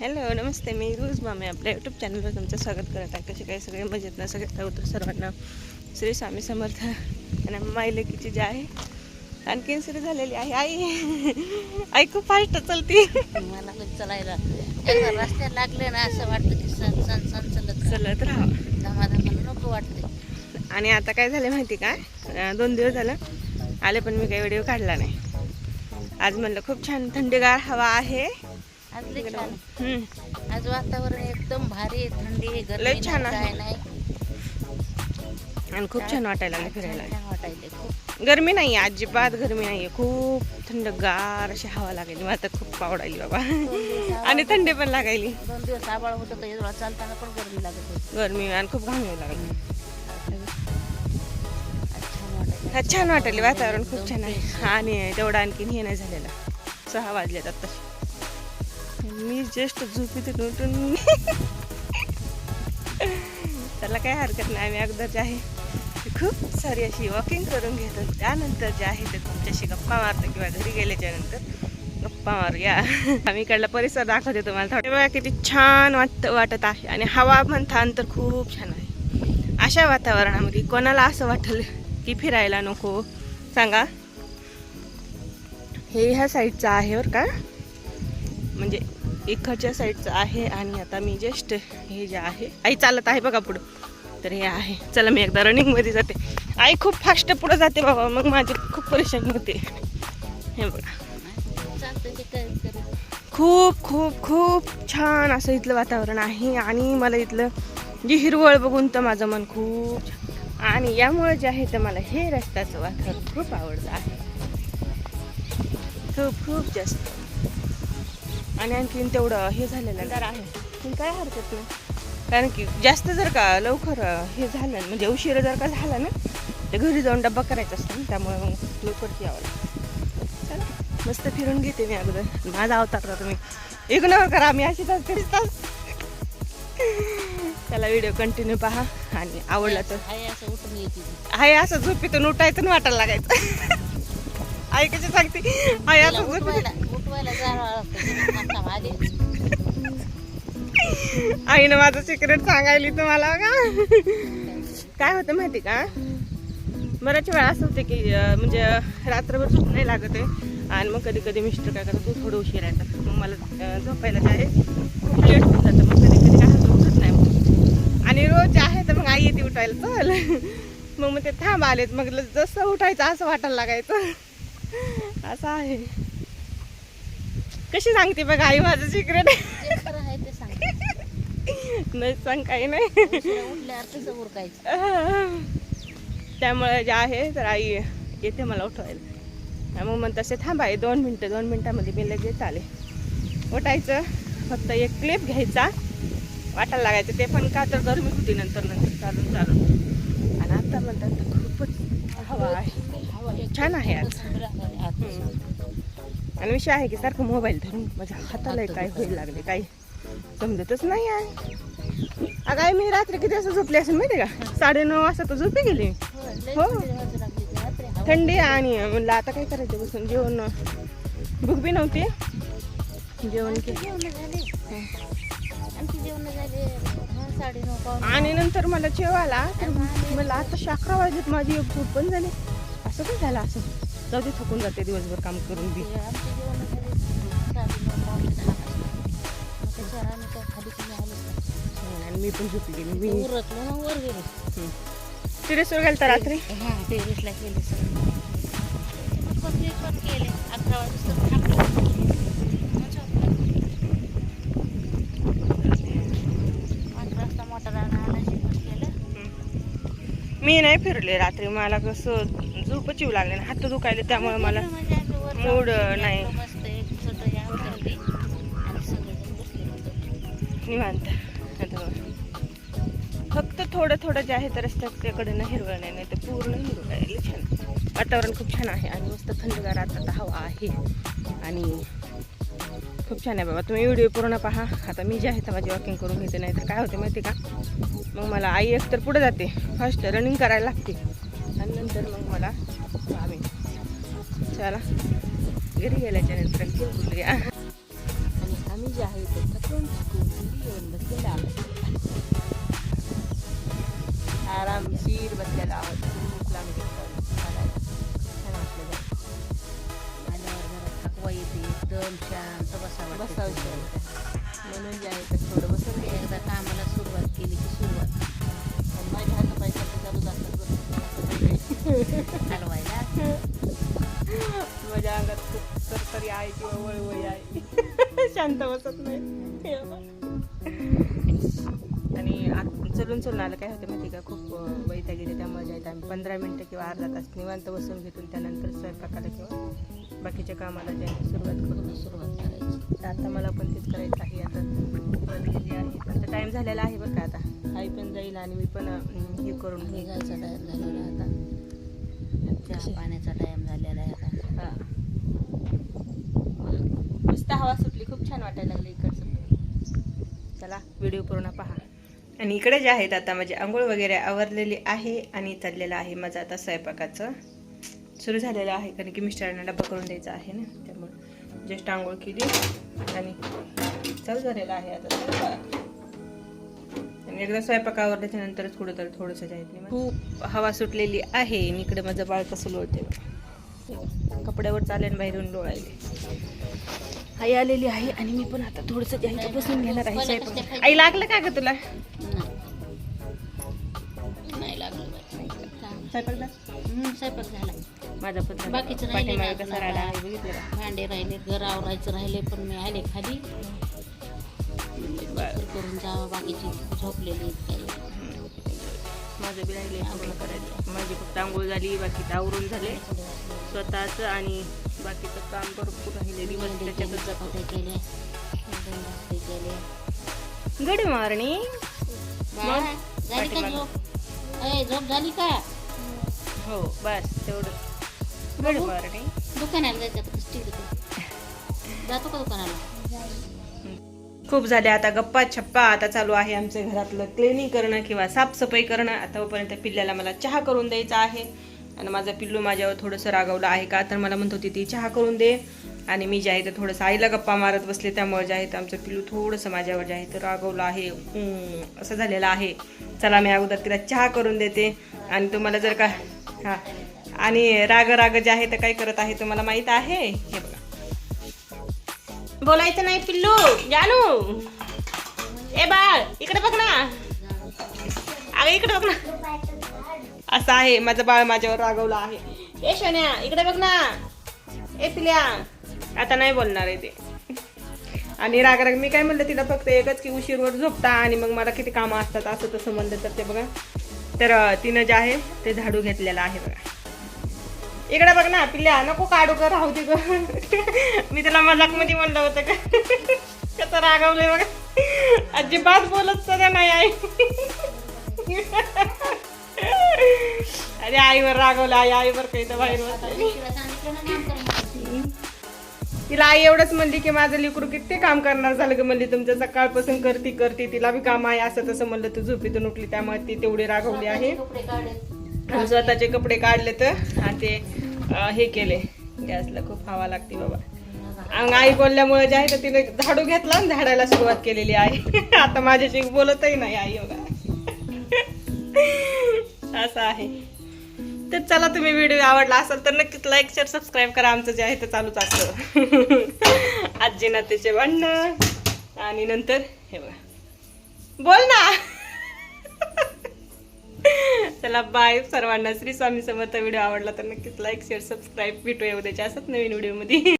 Hello नमस्ते. मी रोज मामे. आपल्या YouTube चॅनलवर तुमचं स्वागत करत आहे. कसे काही सगळे मजेत ना? सगळ्यात होतं सर्वांना. श्री स्वामी समर्थ. आणि माई लेकीची जी आहे आणखीन सुरू झालेली आहे. आई आई खूप फास्ट चलती मला पण चालायला रस्त्यात लागले ना असं वाटतं की सण सण सण चलत चलत राहा नको वाटते आणि आता काय झालं माहिती का? अं, दोन दिवस झालं. आले पण मी काही व्हिडिओ काढला नाही. आज म्हणलं खूप छान थंडीगार हवा आहे. आज लय छान. आहे. हम्म. आज वातावरण एकदम भारी आहे, थंडी आहे, गरमी लय नाही, छान आहे. काय नाही. आणि खूप छान वाटायला लागलं फिरायला. छान वाटायले खूप. गरमी नाही अजिबात गरमी नाहीये. खूप थंडगार अशी हवा लागली. मला तर खूप आवडायली बाबा. आणि थंडी पण लागायली. दोन दिवस आबाळ होत एवढा चालताना पण गरमी लागत होती. गरमी आणि खूप घाम येऊ लागली. आज छान वाटायलं हा छान वाटले वातावरण खूप छान आहे. आणि तेवढं आणखीन हे नाही झालेलं. सहा वाजलेत आत्ताशी. मी जस्ट झोपीतून उठून त्याला काही हरकत नाही मी अगोदर जे आहे खूप सारी अशी वॉकिंग करून घेतो. त्यानंतर जे आहे ते तुमच्याशी गप्पा मारतो किंवा घरी गेल्याच्यानंतर गप्पा मारूया. आम्ही इकडला परिसर दाखवते तुम्हाला. थोडं किती छान वाटत वाटत आहे. आणि हवा म्हणतान तर खूप छान आहे. अशा वातावरणामध्ये कोणाला असं वाटलं की फिरायला नको? सांगा. हे ह्या साईडचं आहे बरं का? म्हणजे इकडच्या साईडचं आहे आणि आता मी जस्ट हे जे आहे आई चालत आहे बघा पुढं. तर हे आहे. चला मी एकदा रनिंगमध्ये जाते. आई खूप फास्ट पुढं जाते बाबा. मग माझी खूप परेशानी होते. हे बघा. चालतं खूप खूप खूप छान असं इथलं वातावरण आहे आणि मला इथलं जी हिरवळ बघून तर माझं मन खूप छान. आणि यामुळे जे आहे तर मला हे रस्त्याचं वातावरण खूप आवडतं आहे. खूप खूप जास्त. आणि आणखीन तेवढं हे झालेलं तर आहे. पण काय हरकत नाही. कारण की जास्त जर का लवकर हे झालं म्हणजे उशीर जर का झाला ना तर घरी जाऊन डब्बा करायचा असतो ना त्यामुळे मग लवकरच यावं लागतं. चला मस्त फिरून घेते मी अगोदर. माझा अवतार का तुम्ही. इग्नोर करा मी अशीच असते. तास त्याला व्हिडिओ कंटिन्यू पहा. आणि आवडला तर. आहे असं झोपीतून उठायचं वाटायला लागायचं. कशी सांगते? आहे असं झोपीतून. आईनं माझं सिक्रेट सांगायली तुम्हाला का? काय होतं माहिती का? बऱ्याच वेळा असं होते की म्हणजे रात्रभर झोप नाही लागत आहे. आणि मग कधी कधी मिस्टर काय करतात तू थोडं उशीर येतात मग मला झोपायला जे आहे खूप लेट होऊन जातं. मग कधी कधी काय उठत नाही मग. आणि रोज जे आहे तर मग आई येते उठायला चल. मग मग ते थांब आलेत. मग जसं उठायचं असं वाटायला लागायचं. असं आहे. कशी सांगते बघ आई माझं सिक्रेट नाही सांग काही नाही. त्यामुळे जे आहे तर आई येते मला उठवायला. मग मग तसे थांबाय दोन मिनटं दोन मिनटामध्ये मी लगेच आले. उठायचं फक्त एक क्लिप घ्यायचा. वाटायला लागायचं ते पण का तर गरमी होती नंतर नंतर चालून चालून. आणि आता म्हणतात खूपच हवा आहे. हवा छान आहे आज. आणि विषय आहे की सारखं मोबाईल धरून माझ्या हाताला काय होईल लागले काही समजतच नाही आहे. अगं आई मी रात्री किती वाजता झोपली असेल माहिती का? साडे नऊ वाजता तर झोपी गेली. हो. थंडी आणि म्हणलं आता काय करायचं बसून? जेवण भूक बी नव्हती. जेवण केलं. आणि नंतर मला जेवायला तर मला आता अकरा वाजलेत. माझी एक झोप पण झाली. असं काय झालं असं? जाऊ दे थकून जाते दिवसभर काम करून बी. आणि मी पण झोपी गेली. मी टेरेसवर गेलं. तर रात्री? टेरेसला गेले पण केले. अकरा वाजता झोपलो. मी नाही फिरले रात्री. मला कसं झोपच येऊ लागले ना हात दुखायले त्यामुळे मला म्हणजे मूड नाही. निवांत. फक्त थोडं थोडं जे आहे तर रस्त्याकडे ना हिरवळ नाही नाही तर पूर्ण हिरवळ आहे छान. वातावरण खूप छान आहे आणि मस्त थंडगार आता हवा आहे. आणि खूप छान आहे बाबा. तुम्ही व्हिडिओ पूर्ण पहा. आता मी जे आहे तर माझी वॉकिंग करून घेते नाही तर काय होते माहिती का? मग मला आई एक तर पुढे जाते. फर्स्ट रनिंग करायला लागते. yung dalawang wala sa amin. Tsara. Gari gala dyan ang kami jahe ito? Katron si Kuli yun. Ba't? Aram, sir, ba't gala ako? Sinimut lang dito. Para sana ako sila. Ano, हलवायला. माझ्या अंगात खूप तरतरी आहे किंवा वळवळी आहे शांत बसत नाही. आणि आत- चलून चलून आलं काय होतं माहिती का? खूप वैता गेले त्यामुळे जे आहे ते आम्ही पंधरा मिनटं किंवा अर्धा तास निवांत बसून घेतून त्यानंतर स्वयंपाकाला किंवा बाकीच्या कामाला जे आहे सुरुवात करू पूर्ण सुरुवात करायची. तर आता मला पण तेच करायचं आहे. आता बंद केली आहे. पण टाईम झालेला आहे बरं का आता? आई पण जाईल आणि मी पण हे करून हे निघायचा टाइम झालेला आहे आता. चहा पाण्याचा टाइम झालेला आहे आता. हा. मस्त हवा सुटली खूप छान वाटायला लागली इकडचं. चला व्हिडिओ पूर्ण पहा. आणि इकडे जे आहेत आता म्हणजे आंघोळ वगैरे आवरलेली आहे आणि चाललेलं आहे माझं आता स्वयंपाकाचं. सुरू झालेलं आहे कारण की मिस्टरांना डबा करून द्यायचा आहे ना त्यामुळे जस्ट आंघोळ केली. आणि चालू झालेलं आहे आता स्वयंपाक. एकदा स्वयंपाक आवरल्याच्या नंतरच कुठं तर थोडंसं जायचं खूप हवा सुटलेली आहे आणि इकडे माझं बाळ कसं लोळते बघा. कपड्यावर चालेल बाहेरून डोळायले आई आलेली आहे आणि मी पण आता थोडस जायचं बसून घेणार आहे स्वयंपाक. आई लागलं का ग तुला नाही नाही लागलं. स्वयंपाक हम्म, स्वयंपाक झाला माझा पण. बाकीचं राहिले कसा आहे बघितलं का? भांडे राहिले घर आवरायचं राहिले पण मी आले खाली बरं. करून जावं बाकीची झोपलेली आहेत काही. माझं बी राहिले पूर्ण करायचं माझी फक्त आंघोळ झाली बाकी आवरून झाले. स्वतःच आणि बाकीचं काम भरपूर राहिले दिवस भेंडी केली, त्याच्यातच जातो. चपात्या केल्या दोन भाकरी केल्या गुड मॉर्निंग बाळा, झाली का पाठीमागं. झोप? अय झोप झाली का? हो बस तेवढं. गुड मॉर्निंग दुकानाला जायचं आता जातो का दुकानाला? खूप झाले. आता गप्पा छप्पा आता चालू आहे आमचं घरातलं क्लिनिंग करणं किंवा साफसफाई करणं. आतापर्यंत पिल्ल्याला मला चहा करून द्यायचा आहे. आणि माझा पिल्लू माझ्यावर थोडंसं रागवलं आहे का? तर मला म्हणत होती ती चहा करून दे. आणि मी जे आहे तर थोडंसं आईला गप्पा मारत बसले त्यामुळे जे आहे तर आमचं पिल्लू थोडंसं माझ्यावर जे आहे तर रागवलं आहे असं झालेलं आहे. चला मी अगोदर तिला चहा करून देते. आणि तुम्हाला जर का हां. आणि राग राग जे आहे तर काय करत आहे तुम्हाला माहीत आहे? हे बघा. बोलायचं नाही पिल्लू. जानू. ए बाळ इकडे बघ ना. अगं इकडे बघ ना. असं आहे माझं बाळ माझ्यावर रागवलं आहे. ए शन्या इकडे बघ ना. ए पिल्या आता नाही बोलणार आहे ते. आणि राग राग मी काय म्हणलं तिला फक्त एकच की उशीरवर झोपता आणि मग मला किती कामं असतात असं तसं म्हणलं तर ते बघा. तर तिनं जे आहे ते झाडू घेतलेलं आहे बघा. इकडे बघ ना पिल्ल्या नको काढू कर राहू दे ग. मी तुला मजाकमध्ये म्हणलं होतं का कसं रागवलंय बघा. अजिबात बोलत सगळं नाही आई. अरे आईवर रागवलं आई आईवर काही तर बाहेर. तिला आई एवढंच म्हणली की माझं लेकरू किती काम करणार झालं ग म्हणली. तुमच्या सकाळपासून करती करती तिला बी काम आहे असं तसं म्हणलं. तू झोपेतून उठली त्यामुळे ती तेवढी रागवली आहे. स्वतःचे कपडे काढले तर? ते हे केले. गॅसला खूप हवा लागते बाबा. अंग आई बोलल्यामुळे जे आहे तर तिने झाडू घेतला आणि झाडायला सुरुवात केलेली आहे. आता माझ्याशी बोलतही नाही आई बघा असं आहे. तर चला तुम्ही व्हिडिओ आवडला असेल तर नक्कीच लाईक शेअर सबस्क्राईब करा. आमचं जे आहे ते चालूच असतं. आजी नातेचे भांडणं. आणि नंतर हे बघा. बोल ना. चला बाय सर्वांना श्री स्वामी समर्थ व्हिडिओ आवडला तर नक्कीच लाईक शेअर सबस्क्राईब भेटूया उद्याच्या असत नवीन व्हिडिओमध्ये